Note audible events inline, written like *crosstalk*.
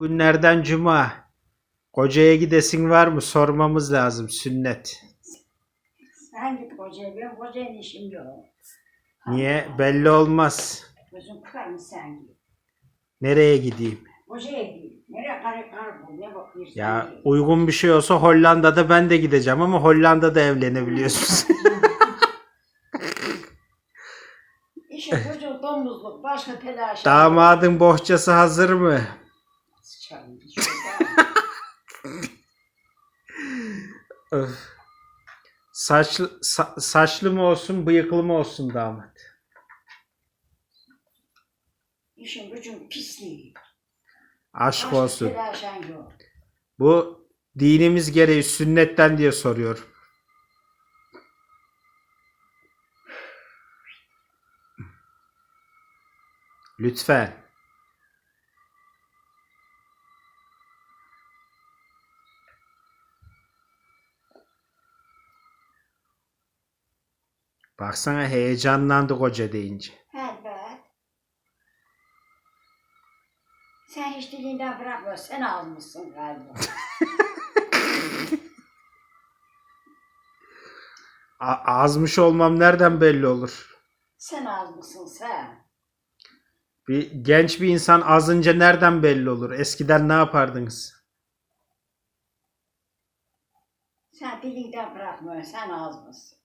Günlerden cuma. Kocaya gidesin var mı? Sormamız lazım sünnet. Sen git kocaya, benim kocayla işim yok. Niye? Belli olmaz. Gözün kırar mı sen? Nereye gideyim? Kocaya git. Nereye kare kar bu, ne bakıyorsun? Ya uygun bir şey olsa Hollanda'da ben de gideceğim ama Hollanda'da evlenebiliyorsunuz. *laughs* *laughs* İşin çocuğu domuzluk, başka telaş. Damadın bohçası hazır mı? Öf. Saçlı, sa- saçlı mı olsun, bıyıklı mı olsun damat? İşin gücün pisliği. Aşk Başka olsun. telaşan yok. Bu dinimiz gereği sünnetten diye soruyorum. Lütfen. Baksana heyecanlandı hoca deyince. Elbet. Sen hiç dilinden bırakma, sen almışsın galiba. *laughs* A- azmış olmam nereden belli olur? sen almışsın sen. Bir genç bir insan azınca nereden belli olur? Eskiden ne yapardınız? Sen dilinden bırakma, sen almışsın.